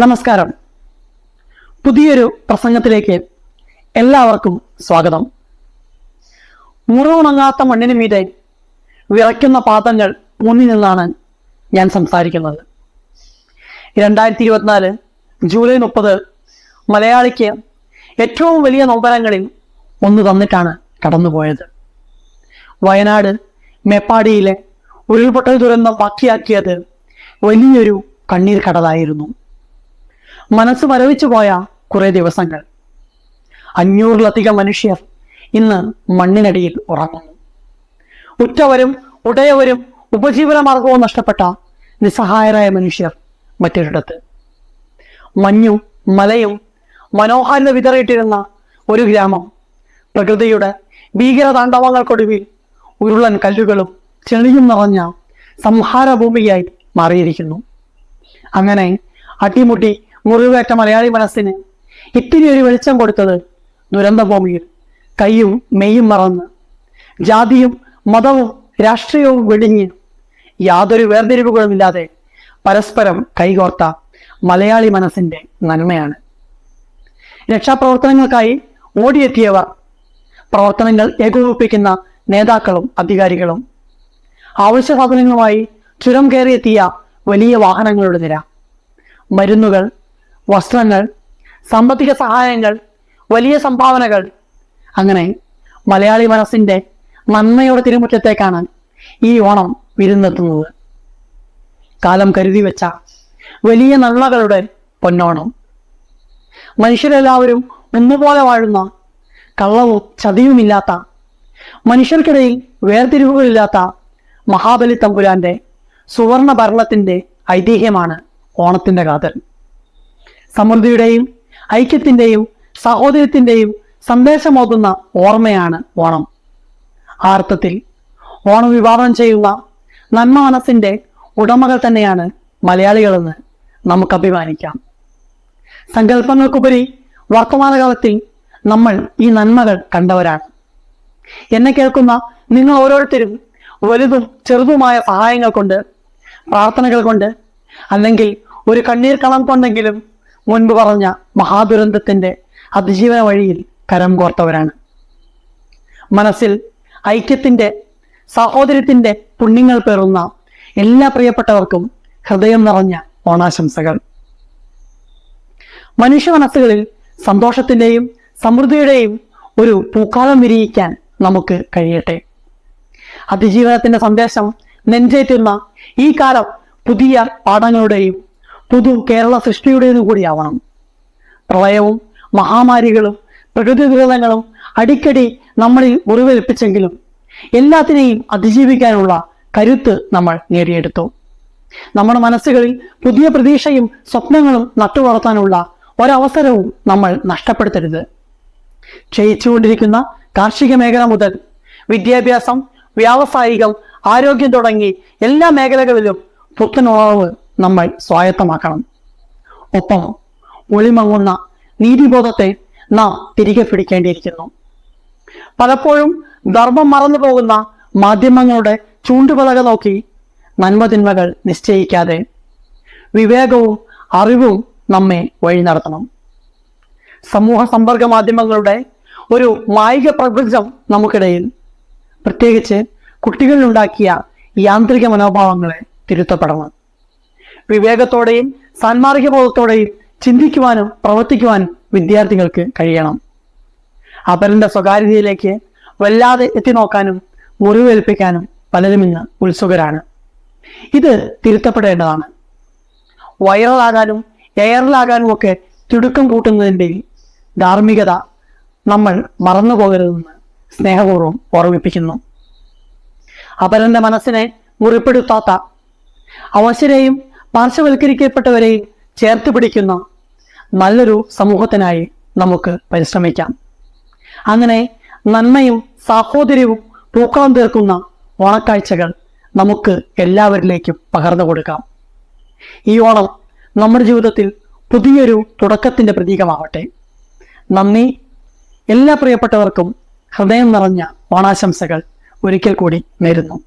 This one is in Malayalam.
നമസ്കാരം. പുതിയൊരു പ്രസംഗത്തിലേക്ക് എല്ലാവർക്കും സ്വാഗതം. മുറിവുണങ്ങാത്ത മണ്ണിന് മീതെ വിറയ്ക്കുന്ന പാദങ്ങൾ മുന്നിൽ നിന്നാണ് ഞാൻ സംസാരിക്കുന്നത്. രണ്ടായിരത്തി ഇരുപത്തിനാല് ജൂലൈ മുപ്പത് മലയാളിക്ക് ഏറ്റവും വലിയ നൊമ്പരങ്ങളിൽ ഒന്ന് തന്നിട്ടാണ് കടന്നുപോയത്. വയനാട് മേപ്പാടിയിലെ ഉരുൾപൊട്ടൽ ദുരന്തം ബാക്കിയാക്കിയത് വലിയൊരു കണ്ണീർ കടലായിരുന്നു മനസ്സ് മരവിച്ചു പോയ കുറെ ദിവസങ്ങൾ. അഞ്ഞൂറിലധികം മനുഷ്യർ ഇന്ന് മണ്ണിനടിയിൽ ഉറങ്ങുന്നു. ഉറ്റവരും ഉടയവരും ഉപജീവന മാർഗവും നഷ്ടപ്പെട്ട നിസ്സഹായരായ മനുഷ്യർ മറ്റൊരിടത്ത്. മഞ്ഞും മലയും മനോഹാരിത വിതറിയിട്ടിരുന്ന ഒരു ഗ്രാമം പ്രകൃതിയുടെ ഭീകരതാണ്ഡവങ്ങൾക്കൊടുവിൽ ഉരുളൻ കല്ലുകളും ചെളിയും നിറഞ്ഞ സംഹാരഭൂമിയായി മാറിയിരിക്കുന്നു. അങ്ങനെ അട്ടിമുട്ടി മുറിവേറ്റ മലയാളി മനസ്സിന് ഇത്തിരി ഒരു വെളിച്ചം കൊടുത്തത് ദുരന്തഭൂമിയിൽ. കൈയും മെയ്യും മറന്ന്. ജാതിയും മതവും രാഷ്ട്രീയവും വെടിഞ്ഞ് യാതൊരു വേർതിരിവുകളുമില്ലാതെ പരസ്പരം കൈകോർത്ത മലയാളി മനസ്സിന്റെ നന്മയാണ്. രക്ഷാപ്രവർത്തനങ്ങൾക്കായി ഓടിയെത്തിയവർ പ്രവർത്തനങ്ങൾ ഏകോപിപ്പിക്കുന്ന നേതാക്കളും അധികാരികളും ആവശ്യ സാധനങ്ങളുമായി ചുരം കയറിയെത്തിയ വലിയ വാഹനങ്ങളുടെ നിര മരുന്നുകൾ വസ്ത്രങ്ങൾ സാമ്പത്തിക സഹായങ്ങൾ വലിയ സംഭാവനകൾ. അങ്ങനെ മലയാളി മനസ്സിന്റെ നന്മയുടെ തിരുമുറ്റത്തേക്കാണ് ഈ ഓണം വിരുന്നെത്തുന്നത്. കാലം കരുതി വെച്ച വലിയ നന്മകളുടെ പൊന്നോണം. മനുഷ്യരെല്ലാവരും ഒന്നുപോലെ വാഴുന്ന കള്ളവും ചതിയുമില്ലാത്ത മനുഷ്യർക്കിടയിൽ വേർതിരിവുകളില്ലാത്ത മഹാബലി തമ്പുരാന്റെ സുവർണ ഭരണത്തിന്റെ ഐതിഹ്യമാണ് ഓണത്തിന്റെ കാതൽ. സമൃദ്ധിയുടെയും ഐക്യത്തിന്റെയും സഹോദര്യത്തിന്റെയും സന്ദേശമോതുന്ന ഓർമ്മയാണ് ഓണം. ആ അർത്ഥത്തിൽ ഓണം വിവാഹം ചെയ്യുന്ന നന്മ മനസ്സിന്റെ ഉടമകൾ തന്നെയാണ് മലയാളികളെന്ന് നമുക്ക് അഭിമാനിക്കാം. സങ്കല്പങ്ങൾക്കുപരി വർത്തമാനകാലത്തിൽ നമ്മൾ ഈ നന്മകൾ കണ്ടവരാണ്. എന്നെ കേൾക്കുന്ന നിങ്ങൾ ഓരോരുത്തരും വലുതും ചെറുതുമായ സഹായങ്ങൾ കൊണ്ട് പ്രാർത്ഥനകൾ കൊണ്ട് അല്ലെങ്കിൽ ഒരു കണ്ണീർ കളം കൊണ്ടെങ്കിലും മുൻപ് പറഞ്ഞ മഹാദുരന്തത്തിന്റെ അതിജീവന വഴിയിൽ കരം കോർത്തവരാണ്. മനസ്സിൽ ഐക്യത്തിന്റെ സഹോദര്യത്തിന്റെ പുണ്യങ്ങൾ പേറുന്ന എല്ലാ പ്രിയപ്പെട്ടവർക്കും ഹൃദയം നിറഞ്ഞ ഓണാശംസകൾ. മനുഷ്യ മനസ്സുകളിൽ സന്തോഷത്തിന്റെയും സമൃദ്ധിയുടെയും ഒരു പൂക്കാലം വിരിയിക്കാൻ നമുക്ക് കഴിയട്ടെ. അതിജീവനത്തിന്റെ സന്ദേശം നെഞ്ചേറ്റുന്ന ഈ കാലം പുതിയ പാഠങ്ങളുടെയും പുതു കേരള സൃഷ്ടിയുടേതു കൂടിയാവണം. പ്രളയവും മഹാമാരികളും പ്രകൃതി ദുരിതങ്ങളും അടിക്കടി നമ്മളിൽ മുറിവേൽപ്പിച്ചെങ്കിലും എല്ലാത്തിനെയും അതിജീവിക്കാനുള്ള കരുത്ത് നമ്മൾ നേടിയെടുത്തു. നമ്മുടെ മനസ്സുകളിൽ പുതിയ പ്രതീക്ഷയും സ്വപ്നങ്ങളും നട്ടുവളർത്താനുള്ള ഒരവസരവും നമ്മൾ നഷ്ടപ്പെടുത്തരുത്. ക്ഷയിച്ചുകൊണ്ടിരിക്കുന്ന കാർഷിക മേഖല മുതൽ വിദ്യാഭ്യാസം വ്യാവസായികം ആരോഗ്യം തുടങ്ങി എല്ലാ മേഖലകളിലും പുത്തൻ ഉണർവ് നമ്മൾ സ്വായത്തമാക്കണം. ഒപ്പം ഒളിമങ്ങുന്ന നീതിബോധത്തെ നാം തിരികെ പിടിക്കേണ്ടിയിരിക്കുന്നു. പലപ്പോഴും ധർമ്മം മറന്നു പോകുന്ന മാധ്യമങ്ങളുടെ ചൂണ്ടുപതക നോക്കി നന്മതിന്മകൾ നിശ്ചയിക്കാതെ വിവേകവും അറിവും നമ്മെ വഴി നടത്തണം. സമൂഹ സമ്പർക്ക മാധ്യമങ്ങളുടെ ഒരു മായിക പ്രപഞ്ചം നമുക്കിടയിൽ പ്രത്യേകിച്ച് കുട്ടികളിലുണ്ടാക്കിയ യാന്ത്രിക മനോഭാവങ്ങളെ തിരുത്തപ്പെടണം. വിവേകത്തോടെയും സാൻമാർഗിക ബോധത്തോടെയും ചിന്തിക്കുവാനും പ്രവർത്തിക്കുവാനും വിദ്യാർത്ഥികൾക്ക് കഴിയണം. അപരന്റെ സ്വകാര്യതയിലേക്ക് വല്ലാതെ എത്തിനോക്കാനും മുറിവേൽപ്പിക്കാനും പലരും ഇന്ന് ഉത്സുകരാണ്. ഇത് തിരുത്തപ്പെടേണ്ടതാണ്. വൈറലാകാനും എയറിലാകാനും ഒക്കെ തിടുക്കം കൂട്ടുന്നതിന്റെ ധാർമ്മികത നമ്മൾ മറന്നു പോകരുതെന്ന് സ്നേഹപൂർവം ഓർമ്മിപ്പിക്കുന്നു. അപരന്റെ മനസ്സിനെ മുറിപ്പെടുത്താത്ത അവശരെയും പാർശ്വവൽക്കരിക്കപ്പെട്ടവരെയും ചേർത്ത് പിടിക്കുന്ന നല്ലൊരു സമൂഹത്തിനായി നമുക്ക് പരിശ്രമിക്കാം. അങ്ങനെ നന്മയും സാഹോദര്യവും പൂക്കളം തീർക്കുന്ന ഓണക്കാഴ്ചകൾ നമുക്ക് എല്ലാവരിലേക്കും പകർന്നു കൊടുക്കാം. ഈ ഓണം നമ്മുടെ ജീവിതത്തിൽ പുതിയൊരു തുടക്കത്തിന്റെ പ്രതീകമാവട്ടെ. നന്ദി. എല്ലാ പ്രിയപ്പെട്ടവർക്കും ഹൃദയം നിറഞ്ഞ ഓണാശംസകൾ ഒരിക്കൽ കൂടി നേരുന്നു.